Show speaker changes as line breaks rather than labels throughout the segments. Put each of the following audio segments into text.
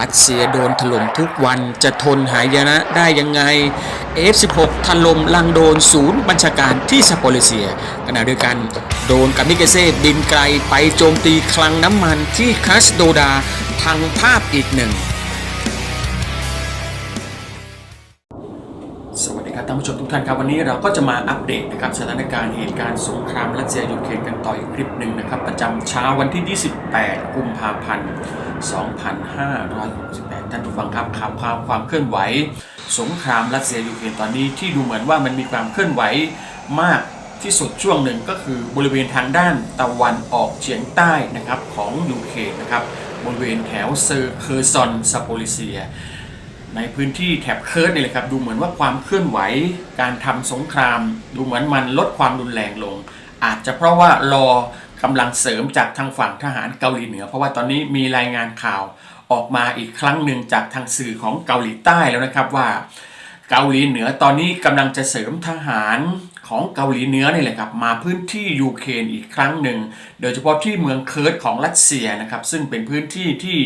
รัสเซียโดนถล่มทุกวันจะทนหายนะได้ยังไง F16 ถล่มลังโดนศูนย์บัญชาการที่ซาโปลิเซียขณะเดียวกันโดนกามิเกเซ่บินไกลไปโจมตีคลังน้ำมันที่คาสโดดาพังภาพอีกหนึ่ง ท่านผู้ชมทุกท่านครับวันนี้เราก็จะมาอัปเดตนะครับสถานการณ์เหตุการณ์สงครามรัสเซียยูเครนกันต่ออีกคลิปหนึ่งนะครับประจำเช้าวันที่ 28 กุมภาพันธ์ 2568 ท่านผู้ฟังครับข่าวข่าวความเคลื่อนไหว สงครามรัสเซียยูเครนตอนนี้ที่ดูเหมือนว่ามันมีความเคลื่อนไหวมากที่สุดช่วงหนึ่งก็คือบริเวณทางด้านตะวันออกเฉียงใต้นะครับของยูเครนนะครับบริเวณแถวเซอร์เคอร์ซอนซาโปลิเซีย ในพื้นที่แถบเคิร์ดนี่แหละครับ ดูเหมือนว่าความเคลื่อนไหว การทำสงคราม ดูเหมือนมันลดความรุนแรงลง อาจจะเพราะว่ารอกำลังเสริมจากทางฝั่งทหารเกาหลีเหนือ เพราะว่าตอนนี้มีรายงานข่าวออกมาอีกครั้งหนึ่งจากทางสื่อของเกาหลีใต้แล้วนะครับว่า เกาหลีเหนือตอนนี้กำลังจะเสริมทหาร ของเกาหลีเหนือนี่แหละครับมาพื้นที่ยูเครนอีกครั้งหนึ่ง โดยเฉพาะที่เมืองเคิร์ดของรัสเซียนะครับซึ่งเป็นพื้นที่ที่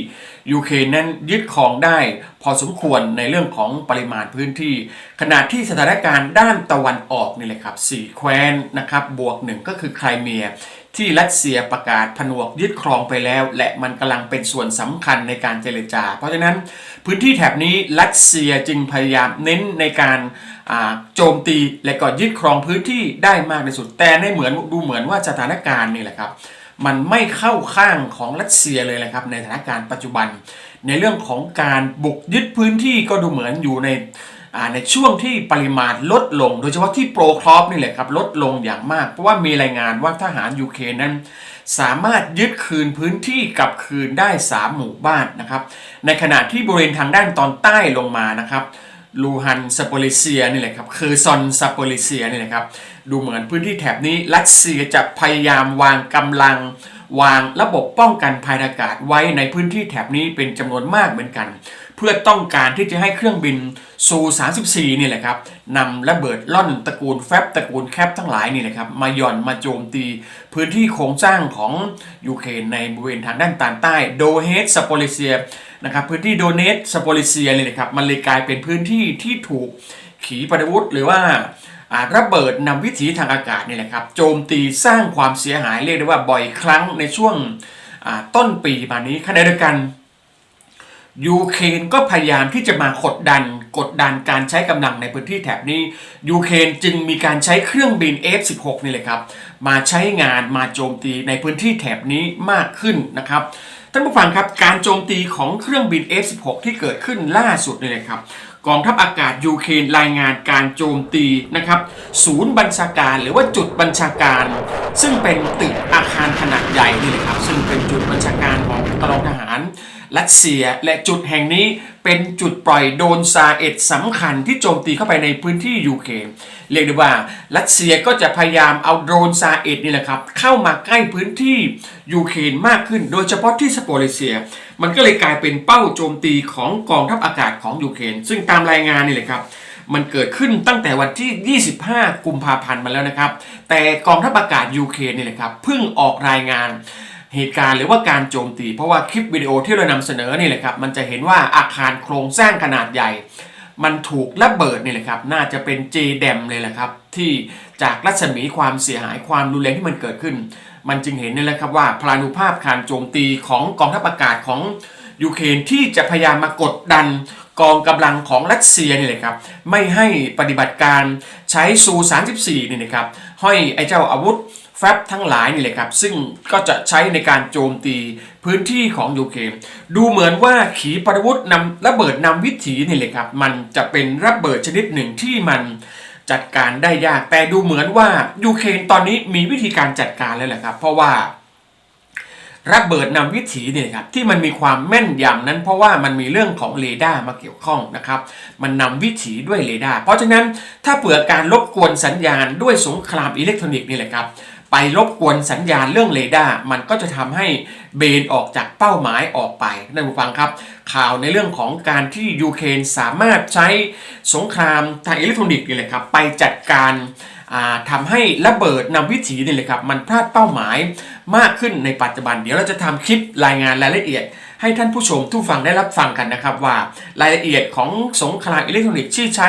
ยูเครนนั้นยึดครองได้ พอสมควรในเรื่องของปริมาณพื้นที่ ขณะที่สถานการณ์ด้านตะวันออกนี่แหละครับสี่แคว้นนะครับบวกหนึ่งก็คือไครเมียที่รัสเซียประกาศผนวกยึดครองไปแล้ว และมันกำลังเป็นส่วนสำคัญในการเจรจา เพราะฉะนั้นพื้นที่แถบนี้รัสเซียจึงพยายามเน้นในการ โจมตีและก็ยึดครองพื้นที่ได้มากที่สุด แต่ในเหมือนดูเหมือนว่าสถานการณ์นี่แหละครับ มันไม่เข้าข้างของรัสเซียเลยนะครับในสถานการณ์ปัจจุบัน ในเรื่องของการบุกยึดพื้นที่ก็ดูเหมือนอยู่ในในช่วงที่ปริมาณลดลง โดยเฉพาะที่โปรครอปนี่แหละครับลดลงอย่างมาก เพราะว่ามีรายงานว่าทหารยูเครนนั้นสามารถยึดคืนพื้นที่กลับคืนได้ 3 หมู่บ้านนะครับ ในขณะที่บริเวณทางด้านตอนใต้ลงมานะครับ ลูฮันซาโปลิเซียนี่แหละครับคือซอนซาโปลิเซียนี่แหละครับดูเหมือนพื้นที่แถบนี้รัสเซียจะพยายามวางกำลัง วางระบบป้องกันภัยอากาศไว้ในพื้นที่แถบนี้เป็นจำนวนมากเหมือนกัน เพื่อต้องการที่จะให้เครื่องบินซู34นี่แหละครับนำระเบิดล่อนตระกูลแฟบตระกูลแคปทั้งหลายนี่แหละครับมาหย่อนมาโจมตี พื้นที่โครงสร้างของยูเครนในบริเวณทางด้านตอนใต้โดเฮสสโปลิเซีย นะครับพื้นที่โดเนตสโปลิเซียนี่แหละครับมันเลยกลายเป็นพื้นที่ที่ถูกขีปนาวุธหรือว่าระเบิดนำวิถีทางอากาศนี่แหละครับโจมตีสร้างความเสียหายเรียกได้ว่าบ่อยครั้งในช่วงต้นปีมานี้ขณะเดียวกันยูเครนก็พยายามที่จะมากดดันกดดันการใช้กำลังในพื้นที่แถบนี้ยูเครนจึงมีการใช้เครื่องบิน F16 นี่แหละครับ มาใช้งานมาโจมตีในพื้นที่แถบนี้มากขึ้นนะครับ ท่านผู้ฟังครับการโจมตีของเครื่องบิน F16 ที่เกิดขึ้นล่าสุดนี่เลยครับกองทัพอากาศยูเครนรายงานการโจมตีนะครับ ศูนย์บัญชาการหรือว่าจุดบัญชาการ ซึ่งเป็นตึกอาคารขนาดใหญ่นี่แหละครับ ซึ่งเป็นจุดบัญชาการของกองทหาร รัสเซีย และจุดแห่งนี้เป็นจุดปล่อยโดรนซาเอ็ดสำคัญที่โจมตีเข้าไปในพื้นที่ยูเครนเรียกได้ว่ารัสเซียก็จะพยายามเอาโดรนซาเอ็ดนี่แหละครับเข้ามาใกล้พื้นที่ยูเครนมากขึ้น โดยเฉพาะที่สโปลิเซีย มันก็เลยกลายเป็นเป้าโจมตีของกองทัพอากาศของยูเครนซึ่งตามรายงานนี่แหละครับมันเกิดขึ้นตั้งแต่วันที่ 25 กุมภาพันธ์มาแล้วนะครับ แต่กองทัพอากาศยูเครนนี่แหละครับเพิ่งออกรายงาน เหตุการณ์หรือว่าการโจมตี เพราะว่าคลิปวิดีโอที่เรานำเสนอนี่แหละครับมันจะเห็นว่าอาคารโครงสร้างขนาดใหญ่ มันถูกระเบิดนี่แหละครับน่าจะเป็นเจแดมเลยแหละครับที่จากรัศมีความเสียหายความรุนแรงที่มันเกิดขึ้น มันจึงเห็นนี่แหละครับว่าพลานุภาพการโจมตีของกองทัพอากาศของยูเครนที่จะพยายามมากดดันกองกำลังของรัสเซียนี่เลยครับไม่ให้ปฏิบัติการใช้ซู 34นี่นะครับห้อยไอ้เจ้าอาวุธ แฟบทั้งหลายนี่เลยครับ ซึ่งก็จะใช้ในการโจมตีพื้นที่ของยูเครนดูเหมือนว่าขีปนาวุธนำระเบิดนำวิถีนี่เลยครับ มันจะเป็นระเบิดชนิดหนึ่งที่มันจัดการได้ยาก แต่ดูเหมือนว่ายูเครนตอนนี้มีวิธีการจัดการแล้วแหละครับ เพราะว่าระเบิดนำวิถีเนี่ยครับที่มันมีความแม่นยำนั้น เพราะว่ามันมีเรื่องของเรดาร์มาเกี่ยวข้องนะครับ มันนำวิถีด้วยเรดาร์เพราะฉะนั้นถ้าเผื่อการรบกวนสัญญาณด้วยสงครามอิเล็กทรอนิกส์นี่แหละครับ ไปรบกวนสัญญาณเรื่องเรดาร์มันก็จะทำให้เบนออกจากเป้าหมายออกไปท่านผู้ฟังครับ ข่าวในเรื่องของการที่ยูเครนสามารถใช้สงครามทางอิเล็กทรอนิกส์นี่แหละครับไปจัดการอ่าทำให้ระเบิดนำวิถีนี่เลยครับมันพลาดเป้าหมายมากขึ้นในปัจจุบัน เดี๋ยวเราจะทำคลิปรายงานรายละเอียด ให้ท่านผู้ชมทุกฟังได้รับฟังกันนะครับว่ารายละเอียดของสงครามอิเล็กทรอนิกส์ที่ใช้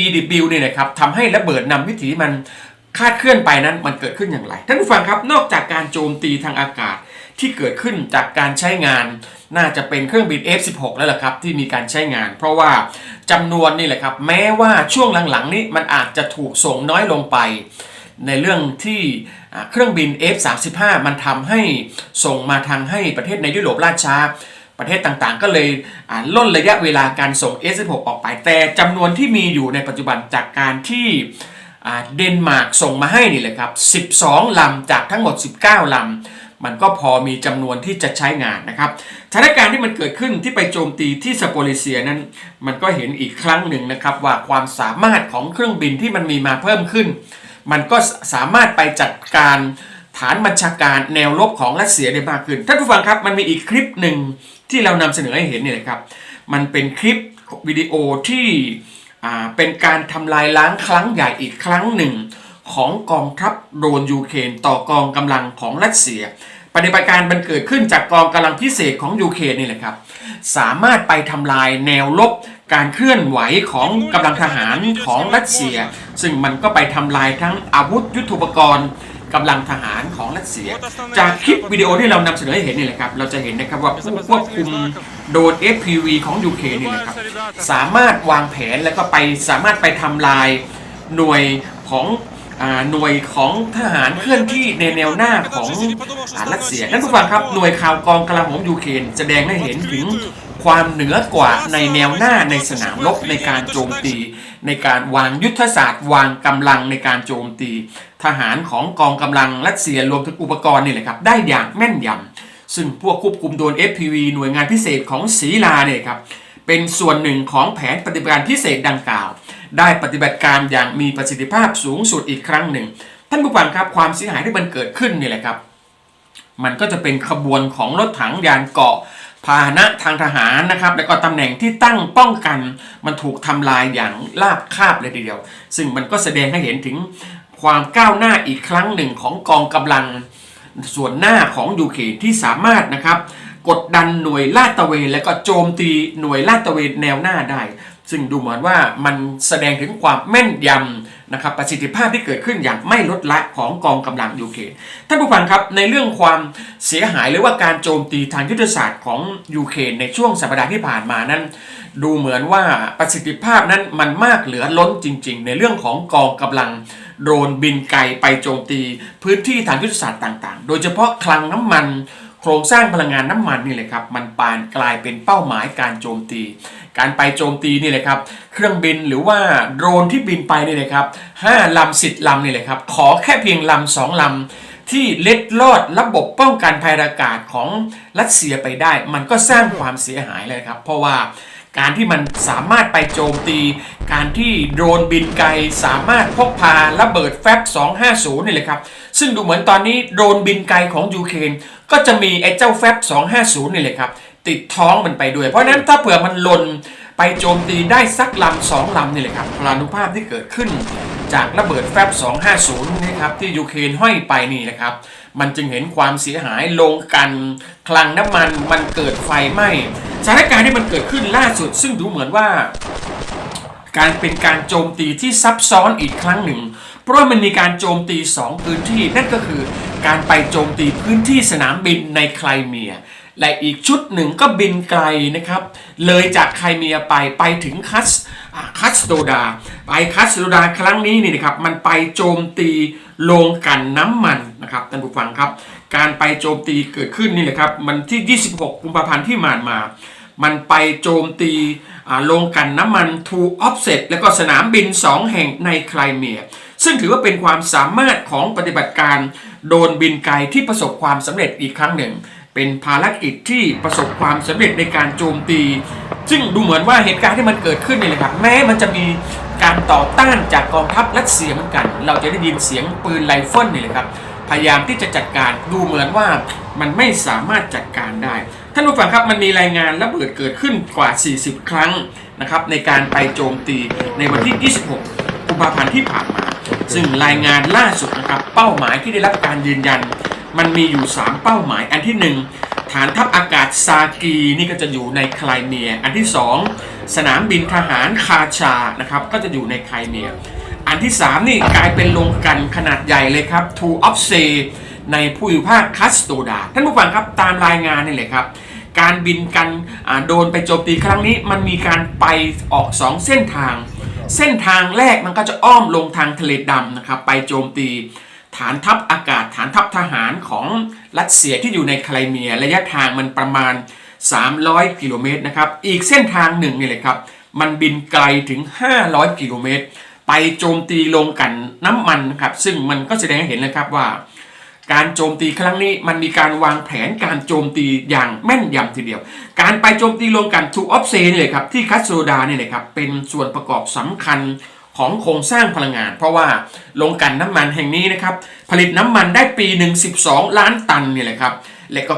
EDB เนี่ยนะครับทำให้ระเบิดนำวิถีมัน คาดเคลื่อนไปนั้นมันเกิดขึ้นอย่างไร ท่านผู้ฟังครับนอกจากการโจมตีทางอากาศที่เกิดขึ้นจากการใช้งาน น่าจะเป็นเครื่องบิน F16 แล้วล่ะครับที่มีการใช้งาน เพราะว่าจำนวนนี่แหละครับแม้ว่าช่วงหลังๆนี้มันอาจจะถูกส่งน้อยลงไป ในเรื่องที่เครื่องบิน F35 มันทำให้ส่งมาทางให้ประเทศในยุโรปล่าช้าประเทศต่างๆ ก็เลยล่นระยะเวลาการส่ง F16 ออกไป แต่จำนวนที่มีอยู่ในปัจจุบันจากการที่ เดนมาร์กส่งมาให้นี่แหละครับ 12 ลำจากทั้งหมด 19 ลำ มันก็พอมีจำนวนที่จะใช้งานนะครับสถานการณ์ที่มันเกิดขึ้นที่ไปโจมตีที่สโปลิเซียนั้น มันก็เห็นอีกครั้งหนึ่งนะครับว่าความสามารถของเครื่องบินที่มันมีมาเพิ่มขึ้น มันก็สามารถไปจัดการฐานบัญชาการแนวรบของรัสเซียได้มากขึ้นท่านผู้ฟังครับมันมีอีกคลิปหนึ่งที่เรานำเสนอให้เห็นเนี่ยครับ มันเป็นคลิปวิดีโอที่ เป็นการทำลายล้างครั้งใหญ่อีกครั้งหนึ่ง ของกองทัพโดนยูเครนต่อกองกำลังของรัสเซีย ปฏิบัติการมันเกิดขึ้นจากกองกำลังพิเศษของยูเครนนี่แหละครับ สามารถไปทำลายแนวรบการเคลื่อนไหวของกำลังทหารของรัสเซีย ซึ่งมันก็ไปทำลายทั้งอาวุธยุทโธปกรณ์ กำลังทหารของรัสเซีย จากคลิปวิดีโอที่เรานำเสนอให้เห็นนี่แหละครับ เราจะเห็นนะครับว่าผู้ควบคุมโดรน FPV ของยูเครนนี่แหละครับ สามารถวางแผนแล้วก็ไปสามารถไปทำลายหน่วยของหน่วยของทหารเคลื่อนที่ในแนวหน้าของรัสเซียนั่นผู้ฟังครับหน่วยข่าวกองกลังของยูเครนแสดงให้เห็นถึงความเหนือกว่าในแนวหน้าในสนามรบในการโจมตี ในการวางยุทธศาสตร์ วางกำลังในการโจมตี ทหารของกองกำลังรัสเซียรวมถึงอุปกรณ์นี่แหละครับได้อย่างแม่นยำซึ่งพวกควบคุมโดน FPV หน่วยงานพิเศษของศรีลาเนี่ยครับเป็นส่วนหนึ่งของแผนปฏิบัติการพิเศษดังกล่าว ได้ปฏิบัติการอย่างมีประสิทธิภาพสูงสุดอีกครั้งหนึ่ง ท่านผู้ฟังครับความเสียหายที่มันเกิดขึ้นนี่แหละครับ มันก็จะเป็นขบวนของรถถังยานเกาะ พาหนะทางทหารนะครับ แล้วก็ตำแหน่งที่ตั้งป้องกันมันถูกทำลายอย่างราบคาบเลยทีเดียว ซึ่งมันก็แสดงให้เห็นถึงความก้าวหน้าอีกครั้งหนึ่งของกองกำลังส่วนหน้าของยูเครนที่สามารถนะครับ กดดันหน่วยลาดตระเวนและก็โจมตีหน่วยลาดตระเวนแนวหน้าได้ ซึ่งดูเหมือนว่ามันแสดงถึงความแม่นยำ นะครับประสิทธิภาพที่เกิดขึ้นอย่างไม่ลดละของกองกำลังยูเครนท่านผู้ฟังครับในเรื่องความเสียหายหรือว่าการโจมตีทางยุทธศาสตร์ของยูเครนในช่วงสัปดาห์ที่ผ่านมานั้น ดูเหมือนว่าประสิทธิภาพนั้นมันมากเหลือล้นจริง ๆ ในเรื่องของกองกำลังโดรนบินไกลไปโจมตี พื้นที่ทางยุทธศาสตร์ต่าง ๆ โดยเฉพาะคลังน้ำมัน โครงสร้างพลังงานน้ำมันนี่เลยครับมันปานกลายเป็นเป้าหมายการโจมตี การไปโจมตีนี่เลยครับเครื่องบินหรือว่าโดรนที่บินไปนี่เลยครับห้าลำสิบลำนี่เลยครับขอแค่เพียงลำสองลำที่เล็ดลอดระบบป้องกันภัยอากาศของรัสเซียไปได้ มันก็สร้างความเสียหายเลยครับ เพราะว่าการที่มันสามารถไปโจมตี การที่โดรนบินไกล สามารถพกพาระเบิดแฟบ 250 นี่เลยครับ ซึ่งดูเหมือนตอนนี้โดรนบินไกลของยูเครนก็จะมีไอ้เจ้าแฟบ250 นี่เลยครับ ติดท้องมันไปด้วย เพราะนั้นถ้าเผื่อมันหล่นไปโจมตีได้สักลำสองลำนี่เลยครับพลานุภาพที่เกิดขึ้นจากระเบิดแฟบ 250นี่ครับที่ยูเครนห้อยไปนี่นะครับ มันจึงเห็นความเสียหายลงกันคลังน้ำมันมันเกิดไฟไหม้สถานการณ์ที่มันเกิดขึ้นล่าสุด ซึ่งดูเหมือนว่า การเป็นการโจมตีที่ซับซ้อนอีกครั้งหนึ่ง เพราะมันมีการโจมตี 2 พื้นที่นั่นก็คือการไปโจมตีพื้นที่สนามบินในไครเมีย และอีกชุดหนึ่งก็บินไกลนะครับ เลยจากไครเมียไปไปถึงคัสคัสโดดา ไปคัสโดดาครั้งนี้นี่นะครับมันไปโจมตีโรงกันน้ำมันนะครับท่านผู้ฟังครับ การไปโจมตีเกิดขึ้นนี่แหละครับมันที่ 26 กุมภาพันธ์ที่ผ่านมา มันไปโจมตีโรงกันน้ำมันทูออฟเซตและก็สนามบิน 2 แห่งในไครเมีย ซึ่งถือว่าเป็นความสามารถของปฏิบัติการโดรนบินไกลที่ประสบความสำเร็จอีกครั้งหนึ่ง เป็นภารกิจที่ประสบความสำเร็จในการโจมตี ซึ่งดูเหมือนว่าเหตุการณ์ที่มันเกิดขึ้นนี่แหละครับแม้มันจะมีการต่อต้านจากกองทัพรัสเซียเหมือนกัน เราจะได้ยินเสียงปืนไรเฟิลนี่แหละครับพยายามที่จะจัดการดูเหมือนว่ามันไม่สามารถจัดการได้ท่านผู้ฟังครับมันมีรายงานระเบิดเกิดขึ้นกว่า 40 ครั้งนะครับในการไปโจมตีในวันที่ 26 กุมภาพันธ์ที่ผ่านมา ซึ่งรายงานล่าสุดนะครับเป้าหมายที่ได้รับการยืนยัน มันมีอยู่ 3 เป้าหมายอันที่ 1 ฐานทัพอากาศซากีนี่ก็จะอยู่ในไครเมีย อันที่ 2 สนามบินทหารคาชานะครับก็จะอยู่ในไครเมีย อันที่ 3 นี่กลายเป็นโรงกันขนาดใหญ่เลยครับทูออฟเซในภูมิภาคคัสโตดา ท่านผู้ฟังครับตามรายงานนี่เลยครับการบินกันโดนไปโจมตีครั้งนี้ มันมีการไปออก 2 เส้นทาง เส้นทางแรกมันก็จะอ้อมลงทางทะเลดำนะครับไปโจมตีฐานทัพอากาศฐานทัพทหารของรัสเซียที่อยู่ในไครเมีย ระยะทางมันประมาณ 300 กิโลเมตรนะครับอีกเส้นทางหนึ่งนี่เลยครับมันบินไกลถึง 500 กิโลเมตร ไปโจมตีลงกันน้ำมันนะครับซึ่งมันก็แสดงให้เห็นนะครับว่า การโจมตีครั้งนี้มันมีการวางแผนการโจมตีอย่างแม่นยำทีเดียว การไปโจมตีลงกันทูออฟเซนเลยครับที่คัสโซดาเนี่ยเลยครับเป็นส่วนประกอบสำคัญของโครงสร้างพลังงาน เพราะว่าลงกันน้ำมันแห่งนี้นะครับผลิตน้ำมันได้ปีหนึ่ง12 ล้านตันเนี่ยแหละครับและก็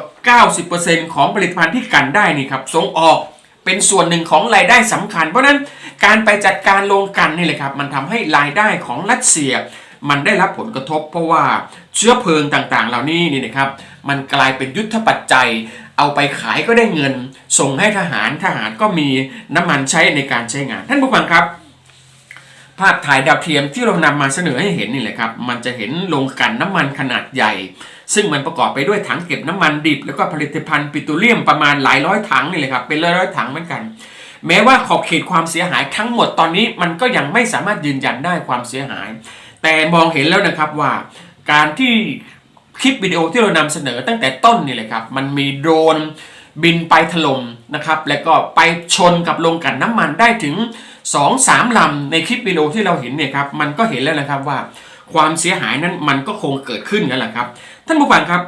90%ของผลิตภัณฑ์ที่กันได้นี่ครับส่งออกเป็นส่วนหนึ่งของรายได้สำคัญ เพราะนั้นการไปจัดการลงกันนี่แหละครับมันทำให้รายได้ของรัสเซียมันได้รับผลกระทบเพราะว่า เชื้อเพลิงต่างๆ เหล่านี้นี่นะครับ มันกลายเป็นยุทธปัจจัย เอาไปขายก็ได้เงิน ส่งให้ทหารทหารก็มีน้ำมันใช้ในการใช้งาน ท่านผู้ฟังครับ ภาพถ่ายดาวเทียมที่เรานำมาเสนอให้เห็นนี่แหละครับ มันจะเห็นโรงกลั่นน้ำมันขนาดใหญ่ ซึ่งมันประกอบไปด้วยถังเก็บน้ำมันดิบ แล้วก็ผลิตภัณฑ์ปิโตรเลียมประมาณหลายร้อยถังนี่แหละครับ เป็นร้อยร้อยถังเหมือนกันแม้ว่าขอบเขตความเสียหายทั้งหมดตอนนี้มันก็ยังไม่สามารถยืนยันได้ความเสียหาย แต่มองเห็นแล้วนะครับว่า การที่คลิปวิดีโอที่เรานำเสนอตั้งแต่ต้นนี่แหละครับ มันมีโดรนบินไปถล่มนะครับ แล้วก็ไปชนกับโรงกลั่นน้ำมันได้ถึง 2-3 ลำในคลิปวิดีโอที่เราเห็นเนี่ยครับ มันก็เห็นแล้วนะครับว่าความเสียหายนั้นมันก็คงเกิดขึ้นนั่นแหละครับ ท่านผู้ฟังครับ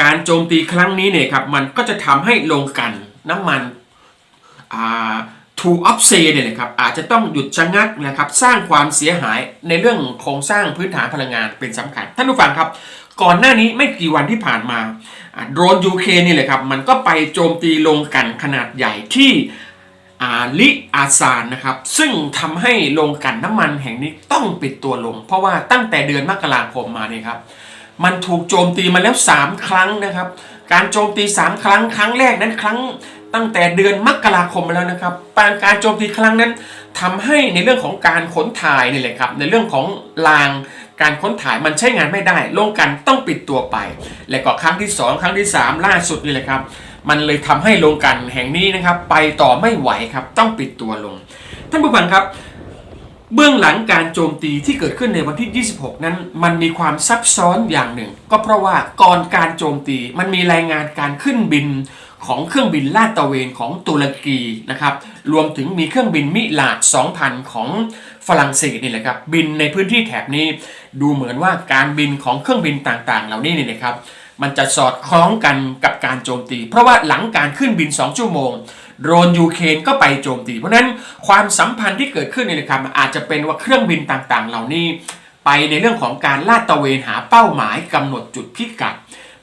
การโจมตีครั้งนี้เนี่ยครับมันก็จะทำให้โรงกลั่นน้ำมันอ่า ทูอัพเซเนี่ยนะครับอาจจะต้องหยุดชะงักนะครับสร้างความเสียหายในเรื่องโครงสร้างพื้นฐานพลังงานเป็นสำคัญ ท่านผู้ฟังครับ ก่อนหน้านี้ไม่กี่วันที่ผ่านมาโดรนยูเคนี่แหละครับมันก็ไปโจมตีลงกันขนาดใหญ่ที่อาลิอาซานนะครับซึ่งทำให้โรงกันน้ำมันแห่งนี้ต้องปิดตัวลง เพราะว่าตั้งแต่เดือนมกราคมมาเนี่ยครับมันถูกโจมตีมาแล้ว 3 ครั้งนะครับ การโจมตี 3 ครั้งครั้งแรกนั้นครั้ง ตั้งแต่เดือนมกราคมมาแล้วนะครับการการโจมตีครั้งนั้นทำให้ในเรื่องของการขนถ่ายนี่แหละครับ ในเรื่องของรางการค้นถ่ายมันใช้งานไม่ได้โรงกันต้องปิดตัวไป และก็ครั้งที่ 2 ครั้งที่ 3 ล่าสุดนี่แหละครับ มันเลยทำให้โรงกันแห่งนี้นะครับ ไปต่อไม่ไหวครับ ต้องปิดตัวลง ท่านผู้ฟังครับ เบื้องหลังการโจมตีที่เกิดขึ้นในวันที่ 26 นั้น มันมีความซับซ้อนอย่างหนึ่ง ก็เพราะว่าก่อนการโจมตีมันมีรายงานการขึ้นบิน ของเครื่องบินลาดตระเวนของตุรกีนะครับรวมถึงมีเครื่องบินมิลาด 2,000 ของฝรั่งเศสนี่แหละครับบินในพื้นที่แถบนี้ ดูเหมือนว่าการบินของเครื่องบินต่างๆ เหล่านี้นี่นะครับมันจะสอดคล้องกันกับการโจมตี เพราะว่าหลังการขึ้นบิน 2 ชั่วโมงโดรนยูเครนก็ไปโจมตี เพราะฉะนั้นความสัมพันธ์ที่เกิดขึ้นนี่นะครับอาจจะเป็นว่าเครื่องบินต่างๆ เหล่านี้ ไปในเรื่องของการลาดตระเวนหาเป้าหมายกำหนดจุดพิกัด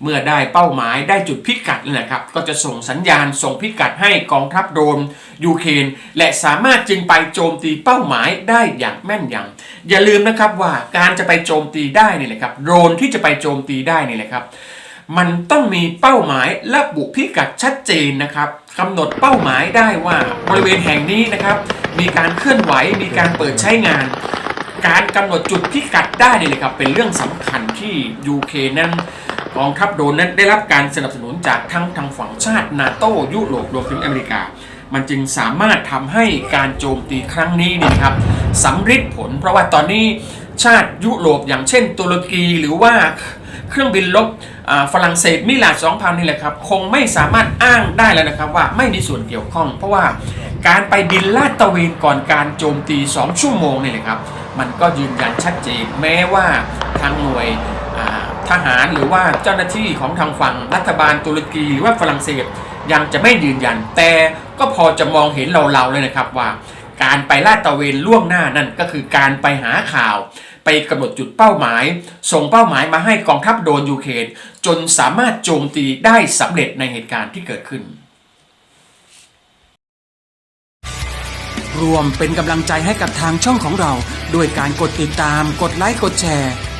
เมื่อได้เป้าหมายได้จุดพิกัดนะครับ ก็จะส่งสัญญาณส่งพิกัดให้กองทัพโดนยูเครนและสามารถจึงไปโจมตีเป้าหมายได้อย่างแม่นยำอย่าลืมนะครับว่าการจะไปโจมตีได้นี่แหละครับโดรนที่จะไปโจมตีได้นี่แหละครับมันต้องมีเป้าหมายระบุพิกัดชัดเจนนะครับกำหนดเป้าหมายได้ว่าบริเวณแห่งนี้นะครับ มีการเคลื่อนไหวมีการเปิดใช้งาน การกำหนดจุดพิกัดได้นี่เลยครับเป็นเรื่องสำคัญที่ยูเคนั้น กองทัพโดนนั้นได้รับการสนับสนุนจากทั้งทางฝั่งชาตินาโต้ยุโรปรวมถึงอเมริกา มันจึงสามารถทำให้การโจมตีครั้งนี้นี่นะครับสำฤทธิ์ผล เพราะว่าตอนนี้ชาติยุโรปอย่างเช่นตุรกีหรือว่าเครื่องบินลบฝรั่งเศสมิลาด2,000นี่แหละครับ คงไม่สามารถอ้างได้แล้วนะครับว่าไม่มีส่วนเกี่ยวข้อง เพราะว่าการไปบินลาดตระเวนก่อนการโจมตี 2 ชั่วโมงนี่แหละครับ มันก็ยืนยันชัดเจนแม้ว่าทางหน่วย ทหารหรือว่าเจ้าหน้าที่ของทางฝั่งรัฐบาลตุรกีหรือว่าฝรั่งเศสยังจะไม่ยืนยัน แต่ก็พอจะมองเห็นเราๆเลยนะครับว่า การไปลาดตระเวนล่วงหน้านั่นก็คือการไปหาข่าว ไปกำหนดจุดเป้าหมาย ส่งเป้าหมายมาให้กองทัพโดนยูเครนจนสามารถโจมตีได้สำเร็จในเหตุการณ์ที่เกิดขึ้น
รวมเป็นกำลังใจให้กับทางช่องของเรา ด้วยการกดติดตามกดไลค์กดแชร์